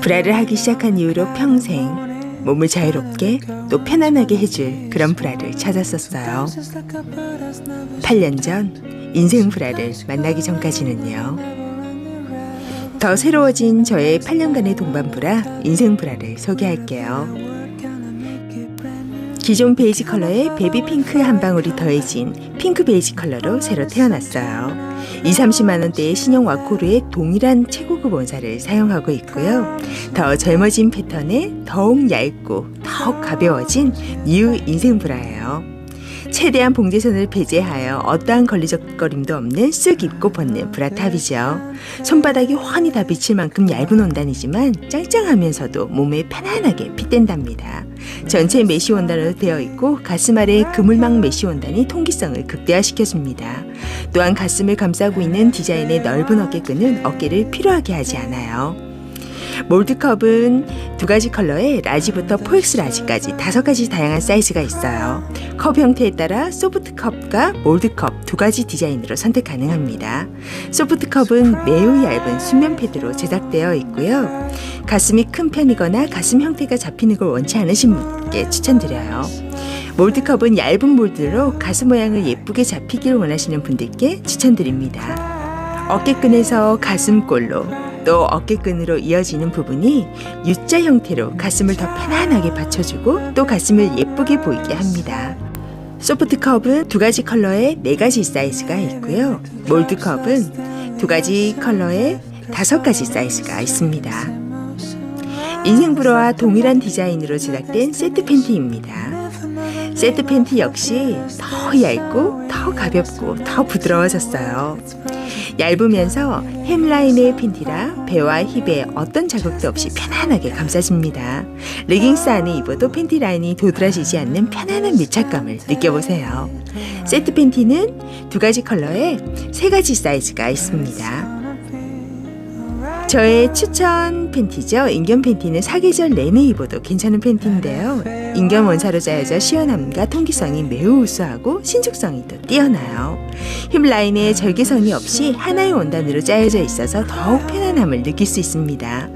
브라를 하기 시작한 이후로 평생 몸을 자유롭게 또 편안하게 해줄 그런 브라를 찾았었어요. 8년 전 인생 브라를 만나기 전까지는요. 더 새로워진 저의 8년간의 동반 브라 인생 브라를 소개할게요. 기존 베이지 컬러에 베이비 핑크 한 방울이 더해진 핑크 베이지 컬러로 새로 태어났어요. 2, 30만 원대의 신형 와코르의 동일한 최고급 원사를 사용하고 있고요. 더 젊어진 패턴에 더욱 얇고 더욱 가벼워진 뉴 인생 브라예요. 최대한 봉제선을 배제하여 어떠한 걸리적거림도 없는 쓱 입고 벗는 브라탑이죠. 손바닥이 훤히 다 비칠 만큼 얇은 원단이지만 짱짱하면서도 몸에 편안하게 핏댄답니다. 전체 메쉬 원단으로 되어 있고 가슴 아래 그물망 메쉬 원단이 통기성을 극대화시켜줍니다. 또한 가슴을 감싸고 있는 디자인의 넓은 어깨끈은 어깨를 필요하게 하지 않아요. 몰드컵은 두 가지 컬러에 라지부터 4X 라지까지 다섯 가지 다양한 사이즈가 있어요. 컵 형태에 따라 소프트 컵과 몰드 컵 두 가지 디자인으로 선택 가능합니다. 소프트 컵은 매우 얇은 수면 패드로 제작되어 있고요. 가슴이 큰 편이거나 가슴 형태가 잡히는 걸 원치 않으신 분께 추천드려요. 몰드컵은 얇은 몰드로 가슴 모양을 예쁘게 잡히길 원하시는 분들께 추천드립니다. 어깨끈에서 가슴골로 또 어깨끈으로 이어지는 부분이 U자 형태로 가슴을 더 편안하게 받쳐주고 또 가슴을 예쁘게 보이게 합니다. 소프트 컵은 두 가지 컬러에 네 가지 사이즈가 있고요. 몰드 컵은 두 가지 컬러에 다섯 가지 사이즈가 있습니다. 인생 브로와 동일한 디자인으로 제작된 세트 팬티입니다. 세트 팬티 역시 더 얇고 더 가볍고 더 부드러워졌어요. 얇으면서 햄라인의 팬티라 배와 힙에 어떤 자극도 없이 편안하게 감싸집니다. 레깅스 안에 입어도 팬티 라인이 도드라지지 않는 편안한 밀착감을 느껴보세요. 세트 팬티는 두 가지 컬러에 세 가지 사이즈가 있습니다. 저의 추천 팬티죠. 인견 팬티는 사계절 내내 입어도 괜찮은 팬티인데요. 인견 원사로 짜여져 시원함과 통기성이 매우 우수하고 신축성이 또 뛰어나요. 힙 라인에 절개선이 없이 하나의 원단으로 짜여져 있어서 더욱 편안함을 느낄 수 있습니다.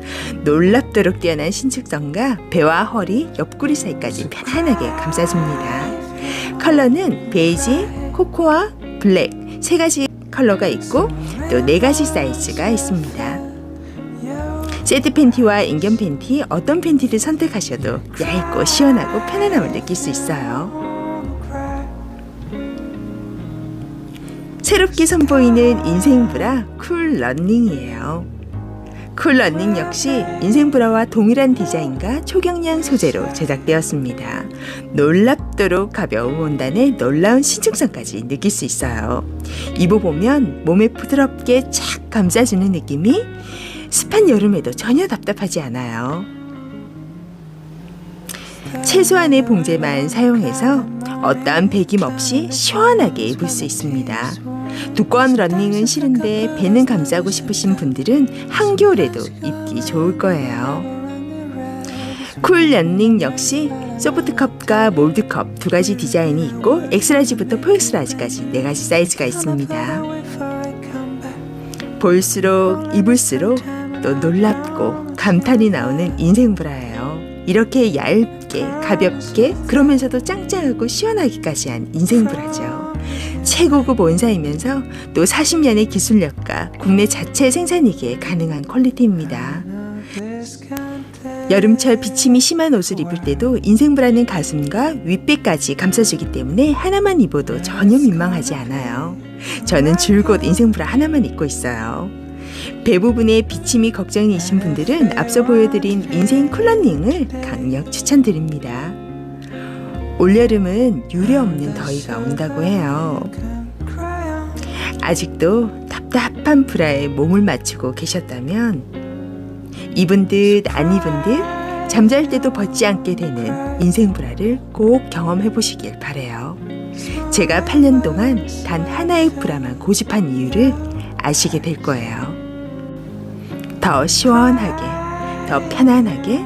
놀랍도록 뛰어난 신축성과 배와 허리, 옆구리 사이까지 편안하게 감싸줍니다. 컬러는 베이지, 코코아, 블랙 세 가지 컬러가 있고 또 네 가지 사이즈가 있습니다. 세트 팬티와 인견 팬티 어떤 팬티를 선택하셔도 얇고 시원하고 편안함을 느낄 수 있어요. 새롭게 선보이는 인생 브라 쿨 런닝이에요. 쿨 런닝 역시 인생 브라와 동일한 디자인과 초경량 소재로 제작되었습니다. 놀랍도록 가벼운 원단에 놀라운 신축성까지 느낄 수 있어요. 입어보면 몸에 부드럽게 착 감싸주는 느낌이 습한 여름에도 전혀 답답하지 않아요. 최소한의 봉제만 사용해서 어떠한 배김 없이 시원하게 입을 수 있습니다. 두꺼운 러닝은 싫은데 배는 감싸고 싶으신 분들은 한겨울에도 입기 좋을 거예요. 쿨 런닝 역시 소프트컵과 몰드컵 두 가지 디자인이 있고 엑스라지부터 4엑스라지까지 네 가지 사이즈가 있습니다. 볼수록 입을수록 또 놀랍고 감탄이 나오는 인생 브라예요. 이렇게 얇게 가볍게 그러면서도 짱짱하고 시원하기까지 한 인생 브라죠. 최고급 원사이면서 또 40년의 기술력과 국내 자체 생산이기에 가능한 퀄리티입니다. 여름철 비침이 심한 옷을 입을 때도 인생 브라는 가슴과 윗배까지 감싸주기 때문에 하나만 입어도 전혀 민망하지 않아요. 저는 줄곧 인생 브라 하나만 입고 있어요. 배 부분에 비침이 걱정이신 분들은 앞서 보여드린 인생 쿨러닝을 강력 추천드립니다. 올여름은 유례 없는 더위가 온다고 해요. 아직도 답답한 브라에 몸을 맞추고 계셨다면 입은 듯 안 입은 듯 잠잘 때도 벗지 않게 되는 인생 브라를 꼭 경험해 보시길 바래요. 제가 8년 동안 단 하나의 브라만 고집한 이유를 아시게 될 거예요. 더 시원하게, 더 편안하게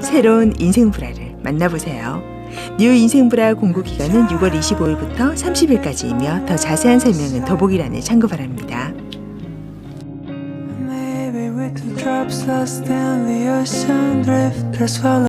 새로운 인생 브라를 만나보세요. 뉴 인생 브라 공고 기간은 6월 25일부터 30일까지이며 더 자세한 설명은 더보기란에 참고 바랍니다.